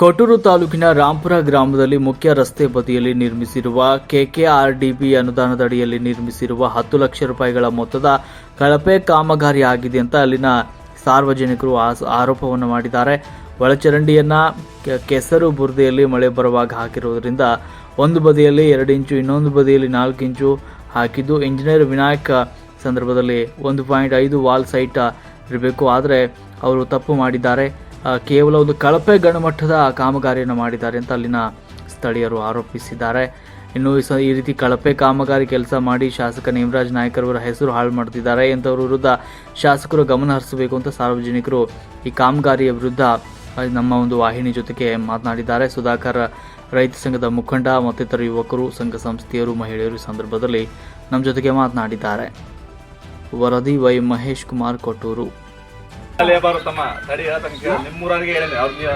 ಕೊಟ್ಟೂರು ತಾಲೂಕಿನ ರಾಂಪುರ ಗ್ರಾಮದಲ್ಲಿ ಮುಖ್ಯ ರಸ್ತೆ ಬದಿಯಲ್ಲಿ ನಿರ್ಮಿಸಿರುವ ಕೆಕೆಆರ್ಡಿಬಿ ಅನುದಾನದಡಿಯಲ್ಲಿ ನಿರ್ಮಿಸಿರುವ ಹತ್ತು ಲಕ್ಷ ರೂಪಾಯಿಗಳ ಮೊತ್ತದ ಕಳಪೆ ಕಾಮಗಾರಿ ಆಗಿದೆ ಅಂತ ಅಲ್ಲಿನ ಸಾರ್ವಜನಿಕರು ಆರೋಪವನ್ನು ಮಾಡಿದ್ದಾರೆ. ಒಳಚರಂಡಿಯನ್ನ ಕೆಸರು ಬುರದೆಯಲ್ಲಿ ಮಳೆ ಬರುವಾಗ ಹಾಕಿರುವುದರಿಂದ ಒಂದು ಬದಿಯಲ್ಲಿ ಎರಡು ಇಂಚು, ಇನ್ನೊಂದು ಬದಿಯಲ್ಲಿ ನಾಲ್ಕು ಇಂಚು ಹಾಕಿದ್ದು. ಇಂಜಿನಿಯರ್ ವಿನಾಯಕ್ ಸಂದರ್ಭದಲ್ಲಿ ಒಂದು ಪಾಯಿಂಟ್ ಐದು ವಾಲ್ ಸೈಟ್ ಇರಬೇಕು. ಆದರೆ ಅವರು ತಪ್ಪು ಮಾಡಿದ್ದಾರೆ. ಕೇವಲ ಒಂದು ಕಳಪೆ ಗಣಮಟ್ಟದ ಕಾಮಗಾರಿಯನ್ನು ಮಾಡಿದ್ದಾರೆ ಅಂತ ಅಲ್ಲಿನ ಸ್ಥಳೀಯರು ಆರೋಪಿಸಿದ್ದಾರೆ. ಇನ್ನು ಈ ರೀತಿ ಕಳಪೆ ಕಾಮಗಾರಿ ಕೆಲಸ ಮಾಡಿ ಶಾಸಕ ನೇಮರಾಜ್ ನಾಯ್ಕರವರ ಹೆಸರು ಹಾಳು ಮಾಡ್ತಿದ್ದಾರೆ ಎಂಥವ್ರ ವಿರುದ್ಧ ಶಾಸಕರು ಗಮನ ಹರಿಸಬೇಕು ಅಂತ ಸಾರ್ವಜನಿಕರು ಈ ಕಾಮಗಾರಿಯ ವಿರುದ್ಧ ನಮ್ಮ ಒಂದು ವಾಹಿನಿ ಜೊತೆಗೆ ಮಾತನಾಡಿದ್ದಾರೆ. ಸುಧಾಕರ್ ರೈತ ಸಂಘದ ಮುಖಂಡ ಮತ್ತಿತರ ಯುವಕರು, ಸಂಘ ಸಂಸ್ಥೆಯರು, ಮಹಿಳೆಯರು ಸಂದರ್ಭದಲ್ಲಿ ನಮ್ಮ ಜೊತೆಗೆ ಮಾತನಾಡಿದ್ದಾರೆ. ವರದಿ ವೈ ಮಹೇಶ್ ಕುಮಾರ್ ಕೊಟ್ಟೂರು. ಲೇಬರ್ ತಮ್ಮ ತಡಿ ಹೇಳ್ತಾನೆ ಕೇಳು. ನಿಮ್ಮೂರವ್ರಿಗೆ ಹೇಳೇನಿ ಅವ್ರ್ ನೀವು-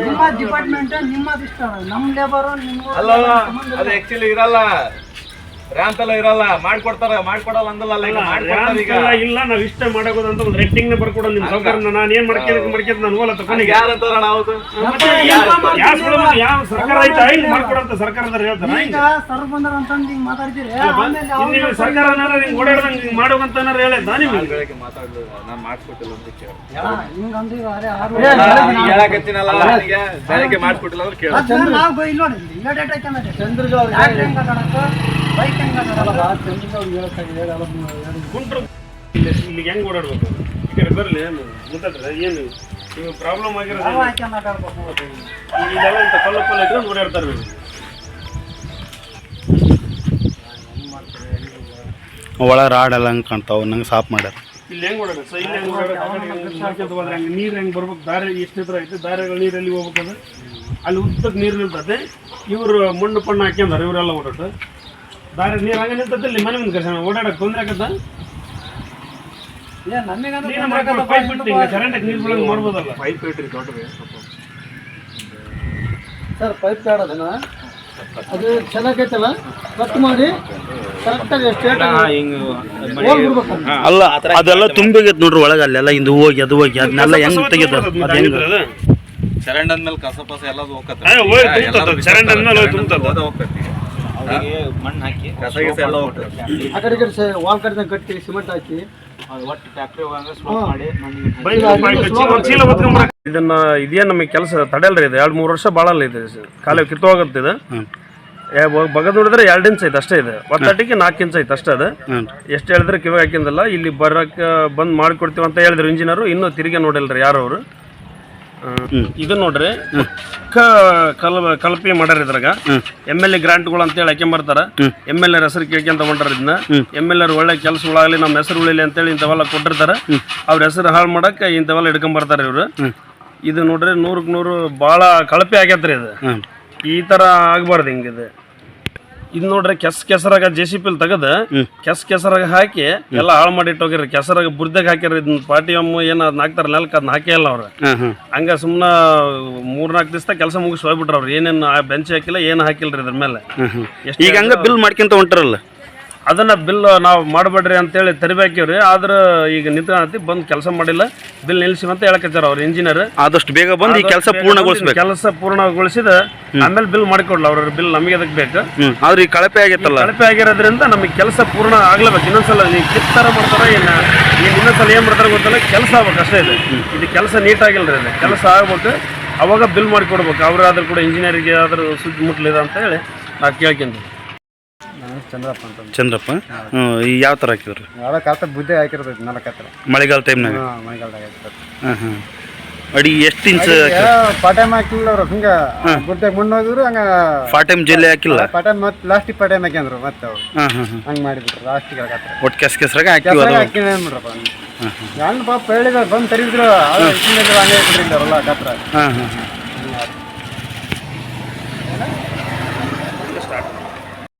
ನಿಮ್ಮ ಡಿಪಾರ್ಟ್ಮೆಂಟ್ ನಿಮ್ಮದಿಷ್ಟ ನಮ್ಮ ಲೇಬರ್ ನಿಮ್ಮ ಅಲ್ಲ ಅದು ಆಕ್ಚುಲಿ ಇರಲ್ಲ. ರ್ಯಾಂಪ್ ಎಲ್ಲ ಇರಲ್ಲ ಮಾಡ್ಕೊಡ್ತಾರ ಮಾಡ್ಕೊಡಲ್ಲ ಅಂದಲ್ಲ ಈಗ ಮಾಡ್ಕೊಡ್ತಾರ ಈಗ. ಇಲ್ಲ ಇಲ್ಲ ನಾವ್ ಇಷ್ಟ ಮಾಡೋದು ಅಂತ ಒಂದು ರೆಟ್ಟಿಂಗ್ನ ಬರ್ಕೊಡೋ ನಿಮ್ ಸೌಕರ್ಯ ನಾನು ಏನ್ ಮಾಡ್ಕೊಂಡ್ ಮಾಡ್ಕೊಂಡ್ ನಾನು ಹೋಗಲ್ಲ ಯಾರು ಅಂತಾರ ನಾವು ಯಾವ ಸರ್ಕಾರ ಐತಾ ಇಲ್ಲಿ ಮಾಡ್ಕೊಡಂತ ಸರ್ಕಾರದವ್ರು ಹೇಳ್ತಾರ? ಈಗ ಸರ್ ಬಂದ್ರ ಅಂತಂದ್ ಹಿಂಗ್ ಮಾತಾಡ್ತೀರಿ. ಆಮೇಲೆ ಸರ್ಕಾರ ಓಡಾಡ್ದಂಗ್ ಹಿಂಗ್ ಮಾಡೋಕಂತ ಹೇಳಿದ್ದ ನಿಮ್ಗೆ? ಬೆಳಗ್ಗೆ ಮಾತಾಡ್ಲಿಲ್ಲ ನಾನು ಮಾಡ್ಕೊಟ್ಟಿಲ್ಲ ಅಂತ ಕೇಳು. ಹಾ, ಹಿಂಗ್ ಅಂದ್ರಿ ಅರೆ ಆರು ಈಗ ಹೇಳಕತ್ತೀನಲ್ಲ ನನಗೆ ಬೆಳಗ್ಗೆ ಮಾಡ್ಕೊಟ್ಟಿಲ್ಲ ಅಂದ್ರೆ ಕೇಳು. ಅದ್ನ ನಾವ್ ಬೈ- ಇಲ್ಲಿ ನೋಡಿ ಇಲ್ಲ ಡೇಟ್ ಐತೆ ಟ್ರ್ಯಾಕ್ಟರ್ ಹೆಂಗ್ ಅದಾಡಕ್ಕ ಬೈಕ್ ಹೆಂಗ್ ಕುಂಟ್ರು ಇಲ್ಲಿ ಇಲ್ಲಿಗೆ ಹೆಂಗೆ ಓಡಾಡ್ಬೇಕು ಏನು ಪ್ರಾಬ್ಲಮ್ ಆಗಿರೋದು ಇಂಥ ಓಡಾಡ್ತಾರೆ. ಒಳ ರಾಡ್ ಎಲ್ಲ ಹಂಗೆ ಕಾಣ್ತಾವ ನಂಗೆ ಸಾಫ್ ಮಾಡ್ಯಾರ ಇಲ್ಲಿ ಹೆಂಗ್ ಓಡಾಡ ಇಲ್ಲಿ ಹೆಂಗ್? ನೀರು ಹೆಂಗ್ ಬರ್ಬೇಕು? ದಾರಿ ಎಷ್ಟು ಎತ್ತರ ಐತೆ? ದಾರಿಗಳು ನೀರಲ್ಲಿ ಹೋಗ್ಬೇಕಂದ್ರೆ ಅಲ್ಲಿ ಉದ್ದಕ್ಕೆ ನೀರು ನಿಲ್ತದೆ ಇವರು ಮಣ್ಣು ಪಣ್ಣು ಹಾಕ್ಯಂದಾರೆ, ಇವರೆಲ್ಲ ಓಡಾಟ ದಾರಿ ನೀರು ಹಂಗೆ ನಿಲ್ತದೆ ಮನೆ ಮುಂದೆ ಕೆಲಸ ಓಡಾಡಕ್ಕೆ ತೊಂದರೆ ಆಗತ್ತ ಪೈಪ್ ಬಿಟ್ಟು ಕರೆಂಟಾಗಿ ನೀರು ಮಾಡ್ಬೋದಲ್ಲ. ಪೈಪ್ ಇಟ್ರಿ ದೊಡ್ಡದು ಸರ್ ಪೈಪ್ ಕಾಡೋದನ್ನ? ಅದು ಚೆನ್ನಾಗೈತಲ್ಲ? ಕಟ್ ಮಾಡಿ ಅಲ್ಲ ಅದೆಲ್ಲ ತುಂಬಿಗೈತೆ ನೋಡ್ರಿ ಒಳಗೆ ಅಲ್ಲೆಲ್ಲ ಇಂದು ಹೋಗಿ ಅದು ಹೋಗಿ ಅದನ್ನೆಲ್ಲ ಹೆಂಗ್ ತೆಗೆದ ಅದು ಹೆಂಗ್ ಚರಂಡ್ ಅಂದ್ಮೇಲೆ ಕಸ ಪಸ ಎಲ್ಲ ಹೋಗತ್ತೆ. ಚರಂಡಿ ಅಂದ್ಮೇಲೆ ತುಂಬ್ತದೆ. ಮಣ್ಣು ಹಾಕಿ ಕಸ ಗಿಸ ಎಲ್ಲ ಹೋಗ್ತದೆ. ಆ ಕಡೆ ಈ ಕಡೆ ವಾಲ್ ಕಡೆ ಕಟ್ಟಿ ಸಿಮೆಂಟ್ ಹಾಕಿ. ಬೈಕ್ ಬೈಕ್ ಚೀಲ ಚೀಲ ಹೊತ್ಕೊಂಡ್ಬರಕ್ಕೆ ಇದನ್ನ ಇದೇ ನಮಗೆ ಕೆಲಸ ತಡೆಯಲ್ರಿ ಇದು? ಎರಡು ಮೂರು ವರ್ಷ ಬಾಳಲ್ಲ ಇದೆ. ಕಾಲೇ ಕಿತ್ತು ಹೋಗುತ್ತೆ ಇದು. ಏ, ಬ- ಬಗದ್ ನೋಡಿದ್ರೆ ಎರಡು ಇಂಚ್ ಐತೆ ಅಷ್ಟೇ ಇದೆ. ಒತ್ತಟಿಗೆ ನಾಲ್ಕು ಇಂಚ್ ಐತೆ ಅಷ್ಟೇ ಅದು. ಎಷ್ಟು ಹೇಳಿದ್ರೆ ಕಿವಿ ಹಾಕಿಂದಲ್ಲ ಇಲ್ಲಿ ಬರಕ್ಕೆ ಬಂದ್ ಮಾಡಿಕೊಡ್ತೀವಿ ಅಂತ ಹೇಳಿದ್ರು ಇಂಜಿನಿಯರು ಇನ್ನೂ ತಿರುಗಿ ನೋಡಿಲ್ರಿ ಯಾರು ಅವರು. ಇದು ನೋಡ್ರಿ. ಕಲ್ ಕಲ್ಪಿ ಮಾಡ್ಯಾರ ಇದ್ರಾಗ. ಎಂ ಎಲ್ ಎ ಗ್ರಾಂಟ್ಗಳು ಅಂತೇಳಿ ಹಾಕ್ಯಂಬರ್ತಾರ ಎಂ ಎಲ್ ಎರ್ ಹೆಸರು ಕೇಳ್ಕೊಂತ ಹೊಂಟಾರ ಇದನ್ನ ಎಂ ಎಲ್ ಎರ್ ಒಳ್ಳೆ ಕೆಲಸಗಳಾಗಲಿ ನಮ್ಮ ಹೆಸರು ಉಳಿಲಿ ಅಂತೇಳಿ ಇಂಥವೆಲ್ಲ ಕೊಟ್ಟಿರ್ತಾರ. ಅವ್ರ ಹೆಸರು ಹಾಳು ಮಾಡಕ್ಕೆ ಇಂಥವೆಲ್ಲ ಬರ್ತಾರೆ ಇವರು. ಇದು ನೋಡ್ರಿ ನೂರಕ್ಕೆ ನೂರು ಭಾಳ ಕಳಪೆ ಆಗೈತ್ರಿ ಇದು. ಈ ತರ ಆಗ್ಬಾರ್ದು ಹಿಂಗಿದು. ಇದು ನೋಡ್ರಿ ಕೆಸ್ ಕೆಸರಾಗ ಜೆ ಸಿ ಪಿಲ್ ತೆಗದ ಕೆಸ್ ಕೆಸರಾಗ ಹಾಕಿ ಎಲ್ಲ ಹಾಳು ಮಾಡಿ ಇಟ್ಟೋಗಿರಿ ಕೆಸರಾಗ ಬುರ್ದಾಗ ಹಾಕ್ಯಾರ ಇದನ್ನ ಪಾಟಿ ಅಮ್ಮ ಏನ ಅದ್ನ ಹಾಕ್ತಾರ ನೆಲಕ್ಕೆ ಅದನ್ನ ಹಾಕೇ ಇಲ್ಲ ಅವ್ರ. ಹಂಗ ಸುಮ್ಮನ ಮೂರ್ನಾಲ್ಕು ದಿವಸ ಕೆಲಸ ಮುಗಿಸಿ ಹೋಗ್ಬಿಟ್ರ ಅವ್ರು. ಏನೇನು ಬೆಂಚ್ ಹಾಕಿಲ್ಲ ಏನು ಹಾಕಿಲ್ರಿ ಇದ್ರ ಮೇಲೆ. ಈಗ ಹಂಗ ಬಿಲ್ ಮಾಡ್ಕೊಂತ ಹೊಂಟಾರಲ್ಲ. ಅದನ್ನ ಬಿಲ್ ನಾವು ಮಾಡಬೇಡ್ರಿ ಅಂತೇಳಿ ತರಿಬೇಕಿವ್ರಿ. ಆದ್ರೆ ಈಗ ನಿಂತ್ಕೊಂತಿ ಬಂದು ಕೆಲಸ ಮಾಡಿಲ್ಲ. ಬಿಲ್ ನಿಲ್ಸಿವಿ ಅಂತ ಹೇಳಕತ್ತಾರ ಅವ್ರ ಇಂಜಿನಿಯರ್ ಆದಷ್ಟು ಬೇಗ ಬಂದು ಈ ಕೆಲಸ ಪೂರ್ಣಗೊಳಿಸಬೇಕು. ಕೆಲಸ ಪೂರ್ಣಗೊಳಿಸಿದ ಆಮೇಲೆ ಬಿಲ್ ಮಾಡಿಕೊಡ್ಲ ಅವ್ರ ಬಿಲ್ ನಮಗೆ ಅದಕ್ಕೆ ಬೇಕು? ಆದ್ರೆ ಈ ಕಳಪೆ ಆಗೈತಲ್ಲ ಕಳಪೆ ಆಗಿರೋದ್ರಿಂದ ನಮಗೆ ಕೆಲಸ ಪೂರ್ಣ ಆಗ್ಲೇಬೇಕು. ಇನ್ನೊಂದ್ಸಲ ನೀವು ಕಿತ್ತಾರ ಮಾಡ್ತಾರ ಏನು? ಈಗ ಇನ್ನೊಂದ್ಸಲ ಏನು ಮಾಡ್ತಾರ ಗೊತ್ತಲ್ಲ ಕೆಲಸ ಆಗ್ಬೇಕು ಅಷ್ಟೇ ಇದೆ. ಇದು ಕೆಲಸ ನೀಟಾಗಿಲ್ರಿ ಇದು. ಕೆಲಸ ಆಗ್ಬೇಕು. ಅವಾಗ ಬಿಲ್ ಮಾಡಿಕೊಡ್ಬೇಕು. ಅವ್ರಾದ್ರೂ ಕೂಡ ಇಂಜಿನಿಯರಿಗೆ ಆದ್ರೂ ಸುದ್ದಿ ಮುಟ್ಲಿದೆ ಅಂತ ಹೇಳಿ ನಾವು ಕೇಳ್ಕೊಂತೀವಿ. ಚಂದ್ರಪ್ಪ ಅಂತ ಚಂದ್ರಪ್ಪ? ಈ ಯಾವ ಥರ ಹಾಕಿದ್ರು? ಯಾವಾಗ ಕಾತ ಬುದ್ಧಿ ಹಾಕಿರ್ತೈತಿ ನಾಲ್ಕು ಹತ್ರ ಮಳೆಗಾಲ ಟೈಮ್ನಾಗ ಹಾಂ ಮಳೆಗಾಲದಾಗ ಹಾಕಿರ್ತೈತಿ ಹಾಂ ಹಾಂ ಅಡಿ ಎಷ್ಟು ಇಂಚ್ ಪಾಟೈಮ್ ಹಾಕಿಲ್ಲ ಅವ್ರು ಹಿಂಗೆ ಬುದ್ಧಾಗ ಮಣ್ಣು ಹೋಗಿದ್ರು ಹಂಗ ಪಾರ್ಟ್ ಟೈಮ್ ಜಲ್ಲಿ ಹಾಕಿಲ್ಲ? ಪಟಾಮ್ ಮತ್ತೆ ಲಾಸ್ಟಿಗೆ ಪಟಾಮ್ ಹಾಕ್ಯಂದ್ರು ಮತ್ತೆ ಅವ್ರು. ಹಾಂ ಹಾಂ ಹಾಂ ಹಂಗೆ ಮಾಡಿಬಿಟ್ರು ಲಾಸ್ಟಿಗೆ ಹಾಕತ್ರ. ಒಟ್ಟು ಕೆಸ್ ಕೆಸ್ರಾಗ ಹಾಕಿಲ್ಲ ಕೆಲಸ ಏನು ಏನ್ಬಿಡ್ರಪ್ಪ ನಾನು ಪಾಪ ಹೇಳಿದ್ರು ಬಂದು ತರಿದ್ರು ಹಂಗೆ ಕೊಟ್ಟಿದ್ದಾರಲ್ಲ ಕತ್ರ ಹಾಂ ಹಾಂ ಹಾಂ